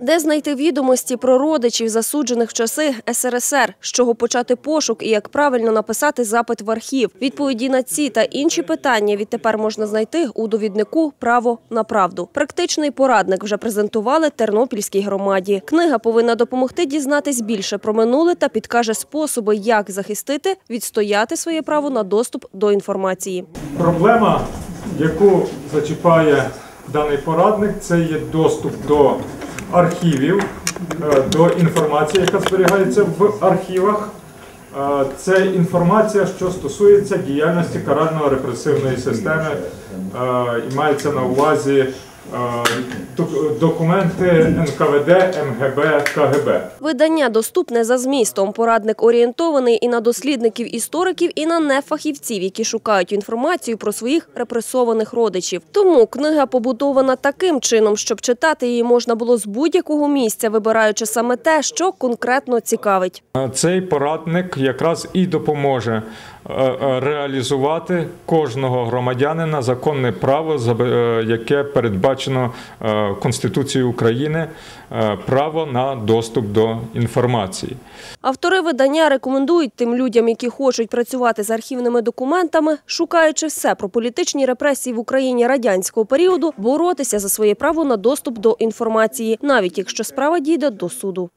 Де знайти відомості про родичів, засуджених в часи СРСР, з чого почати пошук і як правильно написати запит в архів? Відповіді на ці та інші питання відтепер можна знайти у довіднику Право на правду. Практичний порадник вже презентували Тернопільській громаді. Книга повинна допомогти дізнатись більше про минуле та підкаже способи, як захистити, відстояти своє право на доступ до інформації. Проблема, яку зачіпає даний порадник, це є доступ до архівів, е, до інформації, яка зберігається в архівах. Е, Це інформація, що стосується діяльності карально-репресивної системи, е, і мається на увазі документи НКВД, МГБ, КГБ. Видання доступне за змістом. Порадник орієнтований і на дослідників істориків, і на нефахівців, які шукають інформацію про своїх репресованих родичів. Тому книга побудована таким чином, щоб читати її можна було з будь-якого місця, вибираючи саме те, що конкретно цікавить. Цей порадник якраз і допоможе е, е, реалізувати кожного громадянина законне право, е, яке передбачено е, Конституцією України, е, право на доступ до інформації. Автори видання рекомендують тим людям, які хочуть працювати з архівними документами, шукаючи все про політичні репресії в Україні радянського періоду, боротися за своє право на доступ до інформації, навіть якщо справа дійде до суду.